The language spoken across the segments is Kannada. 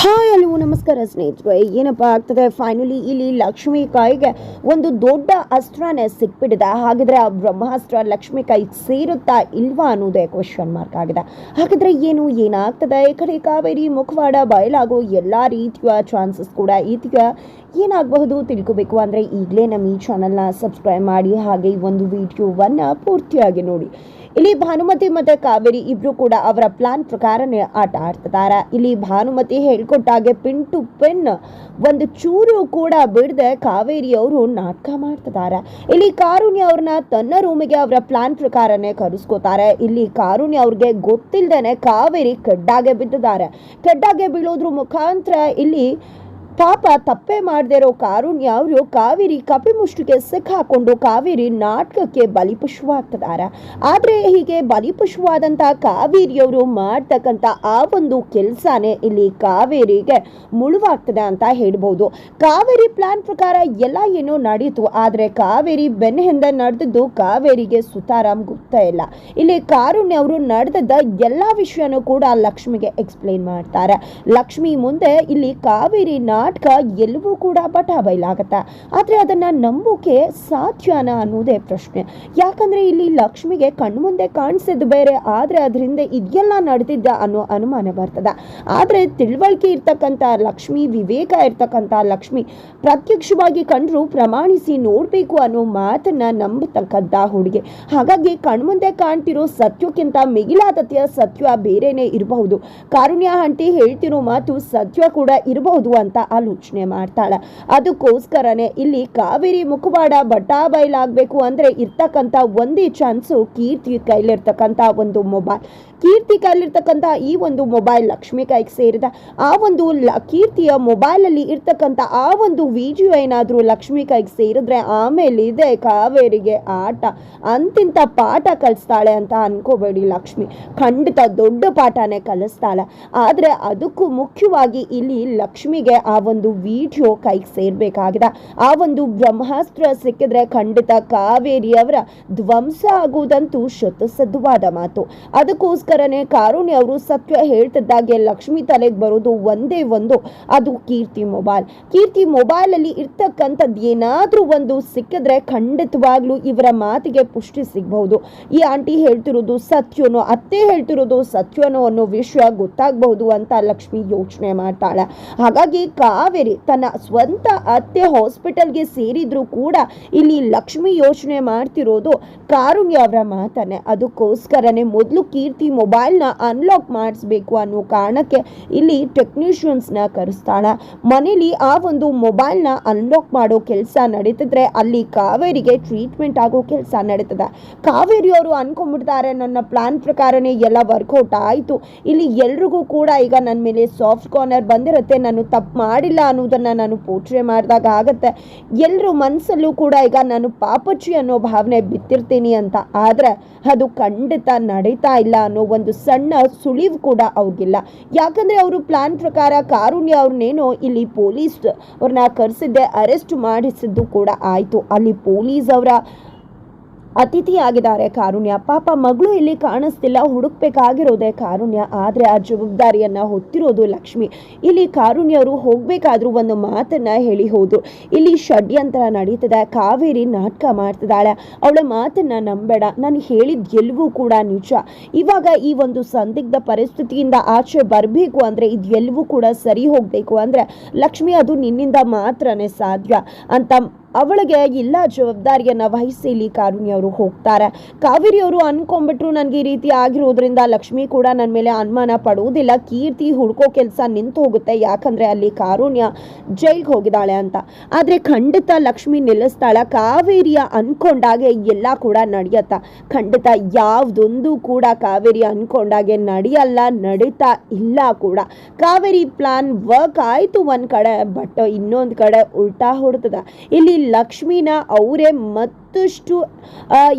ಹಾಯ್ ಹಲೋ ನಮಸ್ಕಾರ ಸ್ನೇಹಿತರೆ. ಏನಪ್ಪ ಆಗ್ತದೆ? ಫೈನಲಿ ಇಲ್ಲಿ ಲಕ್ಷ್ಮೀಕಾಯಿಗೆ ಒಂದು ದೊಡ್ಡ ಅಸ್ತ್ರನೇ ಸಿಕ್ಬಿಟ್ಟಿದೆ. ಹಾಗಿದ್ರೆ ಆ ಬ್ರಹ್ಮಾಸ್ತ್ರ ಲಕ್ಷ್ಮಿ ಸೇರುತ್ತಾ ಇಲ್ವಾ ಅನ್ನೋದೇ ಕ್ವಶನ್ ಮಾರ್ಕ್ ಆಗಿದೆ. ಹಾಗಿದ್ರೆ ಏನು, ಏನಾಗ್ತದೆ? ಈ ಕಡೆ ಕಾವೇರಿ, ಮುಖವಾಡ, ಬಯಲಾಗೋ ಎಲ್ಲ ರೀತಿಯ ಚಾನ್ಸಸ್ ಕೂಡ ಈತಿಗ ಏನಾಗಬಹುದು ತಿಳ್ಕೊಬೇಕು ಅಂದರೆ ಈಗಲೇ ನಮ್ಮ ಈ ಚಾನಲ್ನ ಸಬ್ಸ್ಕ್ರೈಬ್ ಮಾಡಿ, ಹಾಗೆ ಈ ಒಂದು ವಿಡಿಯೋವನ್ನು ಪೂರ್ತಿಯಾಗಿ ನೋಡಿ. ಇಲ್ಲಿ ಭಾನುಮತಿ ಮತ್ತೆ ಕಾವೇರಿ ಇಬ್ರು ಕೂಡ ಅವರ ಪ್ಲಾನ್ ಪ್ರಕಾರನೇ ಆಟ ಆಡ್ತಿದ್ದಾರೆ. ಇಲ್ಲಿ ಭಾನುಮತಿ ಹೇಳ್ಕೊಟ್ಟಾಗೆ ಪಿನ್ ಟು ಪಿನ್ ಒಂದು ಚೂರು ಕೂಡ ಬಿಡದೆ ಕಾವೇರಿ ಅವರು ನಾಟಕ ಮಾಡ್ತಿದ್ದಾರೆ. ಇಲ್ಲಿ ಕಾರುಣ್ಯ ಅವ್ರನ್ನ ತನ್ನ ರೂಮಿಗೆ ಅವರ ಪ್ಲಾನ್ ಪ್ರಕಾರನೇ ಕರೆಸ್ಕೋತಾರೆ. ಇಲ್ಲಿ ಕಾರುಣ್ಯ ಅವ್ರಿಗೆ ಗೊತ್ತಿಲ್ಲದೇನೆ ಕಾವೇರಿ ಕಡ್ಡಾಗೆ ಬಿದ್ದಿದ್ದಾರೆ. ಕಡ್ಡಾಗೆ ಬೀಳೋದ್ರ ಮುಖಾಂತರ ಇಲ್ಲಿ ಪಾಪ ತಪ್ಪೇ ಮಾಡದೇ ಇರೋ ಕಾರುಣ್ಯ ಅವರು ಕಾವೇರಿ ಕಪಿಮುಷ್ಟಿಗೆ ಸಿಕ್ಕಾಕೊಂಡು ಕಾವೇರಿ ನಾಟಕಕ್ಕೆ ಬಲಿಪಶುವಾಗ್ತಿದ್ದಾರೆ ಆದರೆ ಹೀಗೆ ಬಲಿಪಶುವಾದಂಥ ಕಾವೇರಿಯವರು ಮಾಡ್ತಕ್ಕಂಥ ಆ ಒಂದು ಕೆಲಸನೇ ಇಲ್ಲಿ ಕಾವೇರಿಗೆ ಮುಳುವಾಗ್ತದೆ ಅಂತ ಹೇಳ್ಬೋದು. ಕಾವೇರಿ ಪ್ಲಾನ್ ಪ್ರಕಾರ ಎಲ್ಲ ಏನೋ ನಡೀತು, ಆದರೆ ಕಾವೇರಿ ಬೆನ್ನ ಹಿಂದೆ ನಡೆದಿದ್ದು ಕಾವೇರಿಗೆ ಸುತಾರಾಮ್ ಗೊತ್ತೇ ಇಲ್ಲ. ಇಲ್ಲಿ ಕಾರುಣ್ಯ ಅವರು ನಡೆದದ್ದ ಎಲ್ಲ ವಿಷಯನೂ ಕೂಡ ಲಕ್ಷ್ಮಿಗೆ ಎಕ್ಸ್ಪ್ಲೈನ್ ಮಾಡ್ತಾರೆ. ಲಕ್ಷ್ಮಿ ಮುಂದೆ ಇಲ್ಲಿ ಕಾವೇರಿ ನಾಟಕ ಎಲ್ಲವೂ ಕೂಡ ಬಟಾ ಬಯಲಾಗತ್ತೆ? ಆದರೆ ಅದನ್ನ ನಂಬೋಕೆ ಸಾಧ್ಯನ ಅನ್ನೋದೇ ಪ್ರಶ್ನೆ. ಯಾಕಂದ್ರೆ ಇಲ್ಲಿ ಲಕ್ಷ್ಮಿಗೆ ಕಣ್ಮುಂದೆ ಕಾಣಿಸಿದ್ದು ಬೇರೆ, ಆದರೆ ಅದರಿಂದ ಇದೆಲ್ಲ ನಡೆದಿದ್ದ ಅನ್ನೋ ಅನುಮಾನ ಬರ್ತದೆ. ಆದರೆ ತಿಳುವಳಿಕೆ ಇರ್ತಕ್ಕಂಥ ಲಕ್ಷ್ಮಿ, ವಿವೇಕ ಇರ್ತಕ್ಕಂಥ ಲಕ್ಷ್ಮಿ ಪ್ರತ್ಯಕ್ಷವಾಗಿ ಕಂಡ್ರು ಪ್ರಮಾಣಿಸಿ ನೋಡಬೇಕು ಅನ್ನೋ ಮಾತನ್ನ ನಂಬತಕ್ಕಂಥ ಹುಡುಗಿ. ಹಾಗಾಗಿ ಕಣ್ಮುಂದೆ ಕಾಣ್ತಿರೋ ಸತ್ಯಕ್ಕಿಂತ ಮಿಗಿಲಾದತೆಯ ಸತ್ಯ ಬೇರೆನೇ ಇರಬಹುದು. ಕಾರುಣ್ಯ ಆಂಟಿ ಹೇಳ್ತಿರೋ ಮಾತು ಸತ್ಯ ಕೂಡ ಇರಬಹುದು ಅಂತ ಆಲೋಚನೆ ಮಾಡ್ತಾಳೆ. ಅದಕ್ಕೋಸ್ಕರನೇ ಇಲ್ಲಿ ಕಾವೇರಿ, ಮುಖವಾಡ ಬಟಾ ಬಯಲಾಗಬೇಕು ಅಂದರೆ ಇರ್ತಕ್ಕಂಥ ಒಂದೇ ಚಾನ್ಸು ಕೀರ್ತಿ ಕೈಲಿರ್ತಕ್ಕಂಥ ಒಂದು ಮೊಬೈಲ್ ಕೀರ್ತಿ ಕೈಲಿರ್ತಕ್ಕಂಥ ಈ ಒಂದು ಮೊಬೈಲ್ ಲಕ್ಷ್ಮಿ ಕೈಗೆ ಸೇರಿದ ಆ ಒಂದು ಕೀರ್ತಿಯ ಮೊಬೈಲಲ್ಲಿ ಇರ್ತಕ್ಕಂಥ ಆ ಒಂದು ವಿಡಿಯೋ ಏನಾದರೂ ಲಕ್ಷ್ಮಿ ಕೈಗೆ ಸೇರಿದ್ರೆ ಆಮೇಲೆ ಇದೆ ಕಾವೇರಿಗೆ ಆಟ. ಅಂತಿಂತ ಪಾಠ ಕಲಿಸ್ತಾಳೆ ಅಂತ ಅನ್ಕೋಬೇಡಿ ಲಕ್ಷ್ಮಿ. ಖಂಡಿತ ದೊಡ್ಡ ಪಾಠನೇ ಕಲಿಸ್ತಾಳೆ. ಆದರೆ ಅದಕ್ಕೂ ಮುಖ್ಯವಾಗಿ ಇಲ್ಲಿ ಲಕ್ಷ್ಮಿಗೆ ಆ ಒಂದು ವಿಡಿಯೋ ಕೈಗೆ ಸೇರಬೇಕಾಗಿದೆ. ಆ ಒಂದು ಬ್ರಹ್ಮಾಸ್ತ್ರ ಸಿಕ್ಕಿದ್ರೆ ಖಂಡಿತ ಕಾವೇರಿಯವರ ಧ್ವಂಸ ಆಗುವುದಂತೂ ಶತಸದ್ವಾದ ಮಾತು. ಅದಕ್ಕೋಸ್ಕರನೇ ಕಾರುಣ್ಯ ಅವರು ಸತ್ಯ ಹೇಳ್ತಿದ್ದಾಗೆ ಲಕ್ಷ್ಮಿ ತಲೆಗೆ ಬರೋದು ಒಂದೇ ಒಂದು, ಅದು ಕೀರ್ತಿ ಮೊಬೈಲ್. ಕೀರ್ತಿ ಮೊಬೈಲಲ್ಲಿ ಇರ್ತಕ್ಕಂಥದ್ದು ಏನಾದರೂ ಒಂದು ಸಿಕ್ಕಿದ್ರೆ ಖಂಡಿತವಾಗ್ಲೂ ಇವರ ಮಾತಿಗೆ ಪುಷ್ಟಿ ಸಿಗಬಹುದು. ಈ ಆಂಟಿ ಹೇಳ್ತಿರೋದು ಸತ್ಯನೋ, ಅತ್ತೆ ಹೇಳ್ತಿರೋದು ಸತ್ಯನೋ ಅನ್ನೋ ವಿಷಯ ಗೊತ್ತಾಗಬಹುದು ಅಂತ ಲಕ್ಷ್ಮಿ ಯೋಚನೆ ಮಾಡ್ತಾಳೆ. ಹಾಗಾಗಿ ಕಾವೇರಿ ತನ್ನ ಸ್ವಂತ ಅತ್ತೆ ಹಾಸ್ಪಿಟಲ್ಗೆ ಸೇರಿದ್ರು ಕೂಡ ಇಲ್ಲಿ ಲಕ್ಷ್ಮಿ ಯೋಚನೆ ಮಾಡ್ತಿರೋದು ಕಾರುಣ್ಯ ಅವರ ಮಾತನ್ನೇ. ಅದಕ್ಕೋಸ್ಕರನೇ ಮೊದಲು ಕೀರ್ತಿ ಮೊಬೈಲ್ನ ಅನ್ಲಾಕ್ ಮಾಡಿಸ್ಬೇಕು ಅನ್ನೋ ಕಾರಣಕ್ಕೆ ಇಲ್ಲಿ ಟೆಕ್ನಿಷಿಯನ್ಸ್ನ ಕರೆಸ್ತಾಳ. ಮನೇಲಿ ಆ ಒಂದು ಮೊಬೈಲ್ನ ಅನ್ಲಾಕ್ ಮಾಡೋ ಕೆಲಸ ನಡೀತಿದ್ರೆ ಅಲ್ಲಿ ಕಾವೇರಿಗೆ ಟ್ರೀಟ್ಮೆಂಟ್ ಆಗೋ ಕೆಲಸ ನಡೀತದೆ. ಕಾವೇರಿಯವರು ನನ್ನ ಪ್ಲಾನ್ ಪ್ರಕಾರನೇ ಎಲ್ಲ ವರ್ಕೌಟ್ ಆಯಿತು. ಇಲ್ಲಿ ಎಲ್ರಿಗೂ ಕೂಡ ಈಗ ನನ್ನ ಮೇಲೆ ಸಾಫ್ಟ್ ಕಾರ್ನರ್ ಬಂದಿರುತ್ತೆ. ನಾನು ತಪ್ಪು ಮಾಡಿಲ್ಲ ಅನ್ನೋದನ್ನು ನಾನು ಪೋಟ್ರೆ ಮಾಡಿದಾಗ ಆಗುತ್ತೆ. ಎಲ್ಲರೂ ಮನಸ್ಸಲ್ಲೂ ಕೂಡ ಈಗ ನಾನು ಪಾಪಚ್ಚಿ ಅನ್ನೋ ಭಾವನೆ ಬಿತ್ತಿರ್ತೀನಿ ಅಂತ. ಆದರೆ ಅದು ಖಂಡಿತ ನಡೀತಾ ಇಲ್ಲ ಅನ್ನೋ ಒಂದು ಸಣ್ಣ ಸುಳಿವು ಕೂಡ ಅವ್ರಿಗಿಲ್ಲ. ಯಾಕಂದರೆ ಅವರು ಪ್ಲಾನ್ ಪ್ರಕಾರ ಕಾರುಣ್ಯ ಅವ್ರನ್ನೇನೋ ಇಲ್ಲಿ ಪೊಲೀಸ್ ಅವ್ರನ್ನ ಕರೆಸಿದ್ದೆ ಅರೆಸ್ಟ್ ಮಾಡಿಸಿದ್ದು ಕೂಡ ಆಯಿತು. ಅಲ್ಲಿ ಪೊಲೀಸ್ ಅವರ ಅತಿಥಿ ಆಗಿದ್ದಾರೆ ಕಾರುಣ್ಯ, ಪಾಪ ಮಗಳು ಇಲ್ಲಿ ಕಾಣಿಸ್ತಿಲ್ಲ. ಹುಡುಕ್ಬೇಕಾಗಿರೋದೇ ಕಾರುಣ್ಯ. ಆದರೆ ಆ ಜವಾಬ್ದಾರಿಯನ್ನ ಹೊತ್ತಿರೋದು ಲಕ್ಷ್ಮಿ. ಇಲ್ಲಿ ಕಾರುಣ್ಯರು ಹೋಗ್ಬೇಕಾದ್ರೂ ಒಂದು ಮಾತನ್ನ ಹೇಳಿ ಹೋದ್ರು. ಇಲ್ಲಿ ಷಡ್ಯಂತ್ರ ನಡೀತದೆ. ಕಾವೇರಿ ನಾಟಕ ಮಾಡ್ತಿದ್ದಾಳೆ. ಅವಳ ಮಾತನ್ನ ನಂಬೇಡ. ನಾನು ಹೇಳಿದ ಎಲ್ಲವೂ ಕೂಡ ನಿಜ. ಇವಾಗ ಈ ಒಂದು ಸಂದಿಗ್ಧ ಪರಿಸ್ಥಿತಿಯಿಂದ ಆಚೆ ಬರಬೇಕು ಅಂದರೆ ಇದೆಲ್ಲವೂ ಕೂಡ ಸರಿ ಹೋಗಬೇಕು ಅಂದರೆ ಲಕ್ಷ್ಮಿ ಅದು ನಿನ್ನಿಂದ ಮಾತ್ರನೇ ಸಾಧ್ಯ ಅಂತ ಅವಳಿಗೆ ಎಲ್ಲ ಜವಾಬ್ದಾರಿಯನ್ನು ವಹಿಸಿ ಇಲ್ಲಿ ಕಾರುಣ್ಯ ಅವರು ಹೋಗ್ತಾರೆ. ಕಾವೇರಿ ಅವರು ಅನ್ಕೊಂಡ್ಬಿಟ್ರು ನನಗೆ ಈ ರೀತಿ ಆಗಿರೋದ್ರಿಂದ ಲಕ್ಷ್ಮಿ ಕೂಡ ನನ್ನ ಮೇಲೆ ಅನುಮಾನ ಪಡುವುದಿಲ್ಲ. ಕೀರ್ತಿ ಹುಡ್ಕೋ ಕೆಲಸ ನಿಂತು ಹೋಗುತ್ತೆ. ಯಾಕಂದ್ರೆ ಅಲ್ಲಿ ಕಾರುಣ್ಯ ಜೈಲ್ಗೆ ಹೋಗಿದ್ದಾಳೆ ಅಂತ. ಆದರೆ ಖಂಡಿತ ಲಕ್ಷ್ಮಿ ನಿಲ್ಲಿಸ್ತಾಳೆ. ಕಾವೇರಿಯ ಅನ್ಕೊಂಡಾಗೆ ಎಲ್ಲ ಕೂಡ ನಡೆಯತ್ತ. ಖಂಡಿತ ಯಾವುದೊಂದು ಕೂಡ ಕಾವೇರಿ ಅನ್ಕೊಂಡಾಗೆ ನಡೆಯಲ್ಲ, ನಡೀತಾ ಇಲ್ಲ ಕೂಡ. ಕಾವೇರಿ ಪ್ಲಾನ್ ವರ್ಕ್ ಆಯಿತು ಒಂದು ಕಡೆ ಬಟ್ ಇನ್ನೊಂದು ಕಡೆ ಉಲ್ಟಾ ಹೊಡ್ತದ. ಇಲ್ಲಿ ಲಕ್ಷ್ಮಿನ ಅವರೇ ಮತ್ತೆ ಮತ್ತಷ್ಟು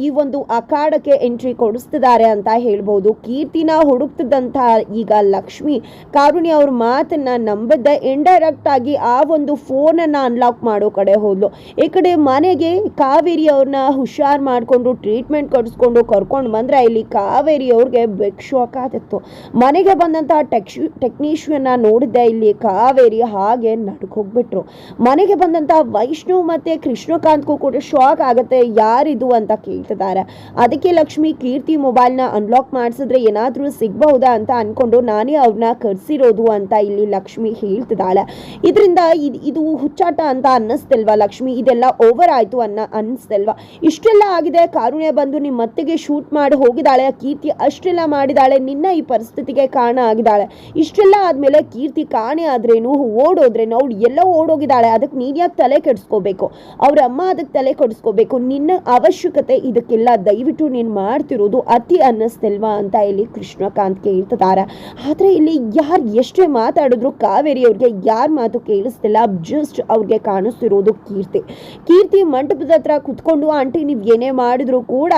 ಈ ಒಂದು ಅಖಾಡಕ್ಕೆ ಎಂಟ್ರಿ ಕೊಡಿಸ್ತಿದ್ದಾರೆ ಅಂತ ಹೇಳ್ಬೋದು. ಕೀರ್ತಿನ ಹುಡುಕ್ತಿದ್ದಂತಹ ಈಗ ಲಕ್ಷ್ಮಿ, ಕಾರುಣಿ ಅವ್ರ ಮಾತನ್ನ ನಂಬದೆ ಇಂಡೈರೆಕ್ಟ್ ಆಗಿ ಆ ಒಂದು ಫೋನನ್ನು ಅನ್ಲಾಕ್ ಮಾಡೋ ಕಡೆ ಹೋದ್ಲು. ಈ ಕಡೆ ಮನೆಗೆ ಕಾವೇರಿ ಅವ್ರನ್ನ ಹುಷಾರ್ ಮಾಡಿಕೊಂಡು ಟ್ರೀಟ್ಮೆಂಟ್ ಕೊಡಿಸ್ಕೊಂಡು ಕರ್ಕೊಂಡು ಬಂದ್ರೆ ಇಲ್ಲಿ ಕಾವೇರಿ ಅವ್ರಿಗೆ ಬೆಕ್ ಶಾಕ್ ಆಗಿತ್ತು ಮನೆಗೆ ಬಂದಂತಹ ಟೆಕ್ಷ್ ಟೆಕ್ನಿಷಿಯನ್ನ ನೋಡಿದ್ದೆ, ಇಲ್ಲಿ ಕಾವೇರಿ ಹಾಗೆ ನಡ್ಕೋಗ್ಬಿಟ್ರು ಮನೆಗೆ ಬಂದಂತಹ ವೈಷ್ಣವ್ ಮತ್ತೆ ಕೃಷ್ಣಕಾಂತ್ಗೂ ಕೂಡ ಶಾಕ್ ಆಗುತ್ತೆ. ಯಾರಿದು ಅಂತ ಕೇಳ್ತಿದ್ದಾರೆ. ಅದಕ್ಕೆ ಲಕ್ಷ್ಮಿ ಕೀರ್ತಿ ಮೊಬೈಲ್ನ ಅನ್ಲಾಕ್ ಮಾಡಿಸಿದ್ರೆ ಏನಾದರೂ ಸಿಗ್ಬಹುದಾ ಅಂತ ಅನ್ಕೊಂಡು ನಾನೇ ಅವ್ರನ್ನ ಕರೆಸಿರೋದು ಅಂತ ಇಲ್ಲಿ ಲಕ್ಷ್ಮಿ ಹೇಳ್ತಿದ್ದಾಳೆ. ಇದರಿಂದ ಇದು ಹುಚ್ಚಾಟ ಅಂತ ಅನ್ನಿಸ್ತಿಲ್ವಾ ಲಕ್ಷ್ಮಿ? ಇದೆಲ್ಲ ಓವರ್ ಆಯ್ತು ಅನ್ನ, ಅನ್ನಿಸ್ತಿಲ್ವಾ? ಇಷ್ಟೆಲ್ಲ ಆಗಿದೆ, ಕಾರುಣ್ಯ ಬಂದು ನಿಮ್ಮ ಮತ್ತೆಗೆ ಶೂಟ್ ಮಾಡಿ ಹೋಗಿದ್ದಾಳೆ, ಕೀರ್ತಿ ಅಷ್ಟೆಲ್ಲ ಮಾಡಿದಾಳೆ ನಿನ್ನ ಈ ಪರಿಸ್ಥಿತಿಗೆ ಕಾರಣ ಆಗಿದ್ದಾಳೆ. ಇಷ್ಟೆಲ್ಲ ಆದಮೇಲೆ ಕೀರ್ತಿ ಕಾಣೆ ಆದ್ರೇನು, ಓಡೋದ್ರೇನು, ಅವ್ಳು ಎಲ್ಲ ಓಡೋಗಿದ್ದಾಳೆ, ಅದಕ್ಕೆ ನೀನ್ ತಲೆ ಕೆಡಿಸ್ಕೋಬೇಕು? ಅವ್ರ ಅಮ್ಮ ಅದಕ್ಕೆ ತಲೆ ಕೆಡಿಸ್ಕೋಬೇಕು ನಿನ್ನ ಅವಶ್ಯಕತೆ ಇದಕ್ಕೆಲ್ಲ ದಯವಿಟ್ಟು ನೀನು ಮಾಡ್ತಿರೋದು ಅತಿ ಅನ್ನಿಸ್ತಿಲ್ವಾ ಅಂತ ಇಲ್ಲಿ ಕೃಷ್ಣಕಾಂತ್ ಕೇಳ್ತಿದ್ದಾರೆ ಆದರೆ ಇಲ್ಲಿ ಯಾರು ಎಷ್ಟೇ ಮಾತಾಡಿದ್ರು ಕಾವೇರಿ ಅವ್ರಿಗೆ ಯಾರ ಮಾತು ಕೇಳಿಸ್ತಿಲ್ಲ ಜಸ್ಟ್ ಅವ್ರಿಗೆ ಕಾಣಿಸ್ತಿರೋದು ಕೀರ್ತಿ. ಕೀರ್ತಿ ಮಂಟಪದ ಹತ್ರ ಕುತ್ಕೊಂಡು, ಆಂಟಿ ನೀವು ಏನೇ ಮಾಡಿದ್ರು ಕೂಡ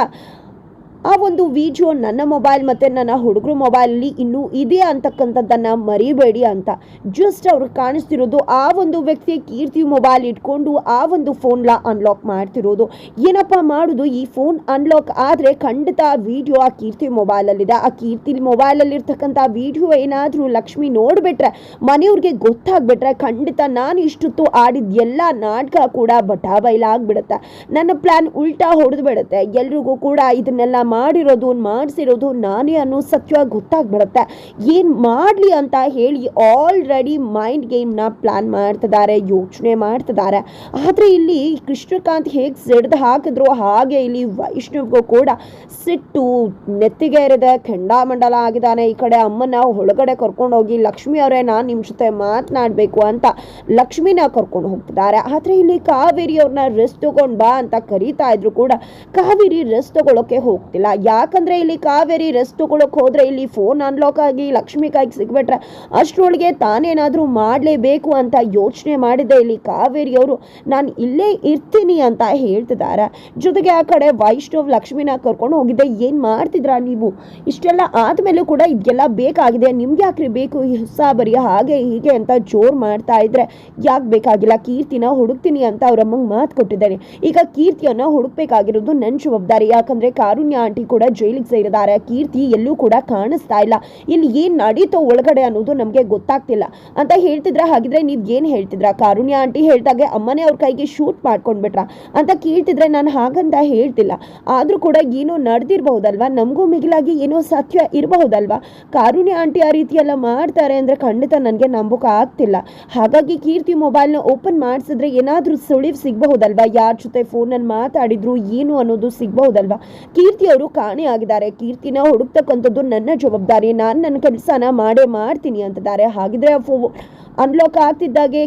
ಆ ಒಂದು ವಿಡಿಯೋ ನನ್ನ ಮೊಬೈಲ್ ಮತ್ತು ನನ್ನ ಹುಡುಗರು ಮೊಬೈಲಲ್ಲಿ ಇನ್ನೂ ಇದೆ ಅಂತಕ್ಕಂಥದ್ದನ್ನು ಮರಿಬೇಡಿ ಅಂತ. ಜಸ್ಟ್ ಅವ್ರಿಗೆ ಕಾಣಿಸ್ತಿರೋದು ಆ ಒಂದು ವ್ಯಕ್ತಿ ಕೀರ್ತಿ ಮೊಬೈಲ್ ಇಟ್ಕೊಂಡು ಆ ಒಂದು ಫೋನ್ಲ ಅನ್ಲಾಕ್ ಮಾಡ್ತಿರೋದು. ಏನಪ್ಪ ಮಾಡೋದು? ಈ ಫೋನ್ ಅನ್ಲಾಕ್ ಆದರೆ ಖಂಡಿತ ವಿಡಿಯೋ ಆ ಕೀರ್ತಿ ಮೊಬೈಲಲ್ಲಿದೆ. ಆ ಕೀರ್ತಿ ಮೊಬೈಲಲ್ಲಿರ್ತಕ್ಕಂಥ ವಿಡಿಯೋ ಏನಾದರೂ ಲಕ್ಷ್ಮಿ ನೋಡಿಬಿಟ್ರೆ, ಮನೆಯವ್ರಿಗೆ ಗೊತ್ತಾಗ್ಬಿಟ್ರೆ ಖಂಡಿತ ನಾನು ಇಷ್ಟೊತ್ತು ಆಡಿದ ಎಲ್ಲ ನಾಟಕ ಕೂಡ ಬಟಾಬೈಲಾಗ್ಬಿಡುತ್ತೆ ನನ್ನ ಪ್ಲ್ಯಾನ್ ಉಲ್ಟಾ ಹೊಡೆದು ಬಿಡುತ್ತೆ ಎಲ್ರಿಗೂ ಕೂಡ ಇದನ್ನೆಲ್ಲ ಮಾಡಿರೋದು, ಮಾಡಿಸಿರೋದು ನಾನೇ ಅನ್ನೋ ಸತ್ಯ ಗೊತ್ತಾಗ್ಬಿಡುತ್ತೆ. ಏನು ಮಾಡಲಿ ಅಂತ ಹೇಳಿ ಆಲ್ರೆಡಿ ಮೈಂಡ್ ಗೇಮ್ನ ಪ್ಲ್ಯಾನ್ ಮಾಡ್ತಿದ್ದಾರೆ, ಯೋಚನೆ ಮಾಡ್ತಿದ್ದಾರೆ. ಆದರೆ ಇಲ್ಲಿ ಕೃಷ್ಣಕಾಂತ್ ಹೇಗೆ ಸಿಡ್ದು ಹಾಕಿದ್ರು ಹಾಗೆ ಇಲ್ಲಿ ವೈಷ್ಣವ್ಗೂ ಕೂಡ ಸಿಟ್ಟು ನೆತ್ತಿಗೆ ಇರದೆ ಖಂಡಾಮಂಡಲ ಆಗಿದ್ದಾನೆ ಈ ಕಡೆ. ಅಮ್ಮನ ಒಳಗಡೆ ಕರ್ಕೊಂಡು ಹೋಗಿ ಲಕ್ಷ್ಮಿ ಅವರೇ ನಾನು ನಿಮ್ಮ ಜೊತೆ ಮಾತನಾಡಬೇಕು ಅಂತ ಲಕ್ಷ್ಮಿನ ಕರ್ಕೊಂಡು ಹೋಗ್ತಿದ್ದಾರೆ. ಆದರೆ ಇಲ್ಲಿ ಕಾವೇರಿ ಅವ್ರನ್ನ ರೆಸ್ಟ್ ತಗೊಂಡ್ ಬಾ ಅಂತ ಕರೀತಾ ಇದ್ರು ಕೂಡ ಕಾವೇರಿ ರೆಸ್ಟ್ ತಗೊಳ್ಳೋಕೆ ಹೋಗ್ತಿಲ್ಲ. ಯಾಕಂದ್ರೆ ಇಲ್ಲಿ ಕಾವೇರಿ ರೆಸ್ಟ್ ತಗೊಳಕ್ ಹೋದ್ರೆ ಇಲ್ಲಿ ಫೋನ್ ಅನ್ಲಾಕ್ ಆಗಿ ಲಕ್ಷ್ಮಿ ಕಾಯಿಗೆ ಸಿಗ್ಬಿಟ್ರೆ ಅಷ್ಟರೊಳಗೆ ತಾನೇನಾದ್ರೂ ಮಾಡಲೇಬೇಕು ಅಂತ ಯೋಚನೆ ಮಾಡಿದೆ ಇಲ್ಲಿ ಕಾವೇರಿ ಅವರು, ನಾನು ಇಲ್ಲೇ ಇರ್ತೀನಿ ಅಂತ ಹೇಳ್ತಿದ್ದಾರೆ. ಜೊತೆಗೆ ಆ ಕಡೆ ವೈಷ್ಣವ್ ಲಕ್ಷ್ಮಿನ ಕರ್ಕೊಂಡು ಹೋಗಿದ್ದೆ. ಏನು ಮಾಡ್ತಿದ್ರಾ ನೀವು? ಇಷ್ಟೆಲ್ಲ ಆದ್ಮೇಲೂ ಕೂಡ ಇದೆಲ್ಲ ಬೇಕಾಗಿದೆ. ನಿಮ್ಗೆ ಯಾಕ್ರಿ ಬೇಕು? ಹೊಸ ಬರಿ ಹಾಗೆ ಹೀಗೆ ಅಂತ ಜೋರು ಮಾಡ್ತಾ ಇದ್ರೆ ಯಾಕೆ ಬೇಕಾಗಿಲ್ಲ? ಕೀರ್ತಿನ ಹುಡುಕ್ತೀನಿ ಅಂತ ಅವ್ರಮ್ಮಂಗೆ ಮಾತು ಕೊಟ್ಟಿದ್ದಾರೆ. ಈಗ ಕೀರ್ತಿಯನ್ನ ಹುಡುಕ್ಬೇಕಾಗಿರೋದು ನನ್ನ ಜವಾಬ್ದಾರಿ. ಯಾಕಂದ್ರೆ ಕಾರುಣ್ಯ ಆಂಟಿ ಕೂಡ ಜೈಲಿಗೆ ಸೇರಿದ್ದಾರೆ. ಕೀರ್ತಿ ಎಲ್ಲೂ ಕೂಡ ಕಾಣಿಸ್ತಾ ಇಲ್ಲ. ಇಲ್ಲಿ ಏನ್ ನಡೀತೋ ಒಳಗಡೆ ಅನ್ನೋದು ನಮಗೆ ಗೊತ್ತಾಗ್ತಿಲ್ಲ. ಅಂತ ಹೇಳ್ತಿದ್ರ, ಹಾಗಿದ್ರೆ ನೀವ್ ಏನ್ ಹೇಳ್ತಿದ್ರ? ಕಾರುಣ್ಯ ಆಂಟಿ ಹೇಳ್ದಾಗೆ ಅಮ್ಮನೇ ಅವ್ರ ಕೈಗೆ ಶೂಟ್ ಮಾಡ್ಕೊಂಡ್ಬಿಟ್ರ. ಅಂತ ಕೇಳ್ತಿದ್ರೆ ನಾನು ಹಾಗಂತ ಹೇಳ್ತಿಲ್ಲ. ಆದ್ರೂ ಕೂಡ ಏನೋ ನಡೆದಿರಬಹುದಲ್ವಾ? ನಮಗೂ ಮಿಗಿಲಾಗಿ ಏನೋ ಸತ್ಯ ಇರಬಹುದಲ್ವಾ? ಕಾರುಣ್ಯ ಆಂಟಿ ಆ ರೀತಿ ಎಲ್ಲ ಮಾಡ್ತಾರೆ ಅಂದ್ರೆ ಖಂಡಿತ ನನಗೆ ನಂಬೋಕೆ ಆಗ್ತಿಲ್ಲ. ಹಾಗಾಗಿ ಕೀರ್ತಿ ಮೊಬೈಲ್ನ ಓಪನ್ ಮಾಡಿಸಿದ್ರೆ ಏನಾದರೂ ಸುಳಿವು ಸಿಗಬಹುದಲ್ವಾ? ಯಾರ ಜೊತೆ ಫೋನಲ್ಲಿ ಮಾತಾಡಿದ್ರು ಏನು ಅನ್ನೋದು ಸಿಗಬಹುದಲ್ವಾ? ಕೀರ್ತಿ ಅವರು ಕಾಣೆ ಆಗಿದ್ದಾರೆ ಕೀರ್ತಿನ ಹುಡುಕ್ತಕ್ಕಂಥದ್ದು ನನ್ನ ಜವಾಬ್ದಾರಿ. ನಾನು ನನ್ನ ಕೆಲಸನ ಮಾಡೇ ಮಾಡ್ತೀನಿ ಅಂತಿದ್ದಾರೆ. ಹಾಗಿದ್ರೆ ಅನ್ಲಾಕ್ ಆಗ್ತಿದ್ದಾಗೆ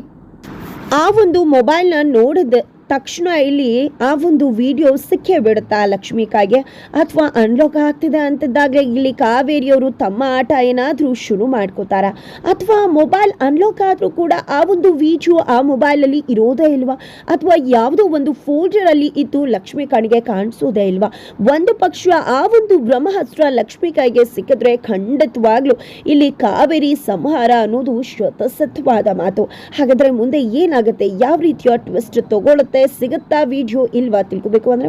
ಆ ಒಂದು ಮೊಬೈಲ್ನ ನೋಡಿದ ತಕ್ಷಣ ಇಲ್ಲಿ ಆ ಒಂದು ವಿಡಿಯೋ ಸಿಕ್ಕೇ ಬಿಡುತ್ತಾ ಲಕ್ಷ್ಮೀಕಾಯಿಗೆ ಅಥವಾ ಅನ್ಲಾಕ್ ಆಗ್ತಿದೆ ಅಂತಿದ್ದಾಗ ಇಲ್ಲಿ ಕಾವೇರಿಯವರು ತಮ್ಮ ಆಟ ಏನಾದರೂ ಶುರು ಮಾಡ್ಕೋತಾರ? ಅಥವಾ ಮೊಬೈಲ್ ಅನ್ಲಾಕ್ ಆದರೂ ಕೂಡ ಆ ಒಂದು ವಿಡಿಯೋ ಆ ಮೊಬೈಲಲ್ಲಿ ಇರೋದೇ ಇಲ್ವಾ? ಅಥವಾ ಯಾವುದೋ ಒಂದು ಫೋಲ್ಡರಲ್ಲಿ ಇದ್ದು ಲಕ್ಷ್ಮಿ ಕಣ್ಣಿಗೆ ಕಾಣಿಸೋದೇ ಇಲ್ವಾ? ಒಂದು ಪಕ್ಷ ಆ ಒಂದು ಬ್ರಹ್ಮಹಸ್ತ್ರ ಲಕ್ಷ್ಮೀಕಾಯಿಗೆ ಸಿಕ್ಕಿದ್ರೆ ಖಂಡಿತವಾಗ್ಲೂ ಇಲ್ಲಿ ಕಾವೇರಿ ಸಂಹಾರ ಅನ್ನೋದು ಶತಸತ್ವಾದ ಮಾತು. ಹಾಗಾದ್ರೆ ಮುಂದೆ ಏನಾಗುತ್ತೆ? ಯಾವ ರೀತಿಯ ಟ್ವಿಸ್ಟ್ ತಗೊಳುತ್ತೆ ಸಿಗುತ್ತಾ? ವಿಡಿಯೋ ಇಲ್ವಾ? ತಿಳ್ಕೊಬೇಕು ಅಂದ್ರೆ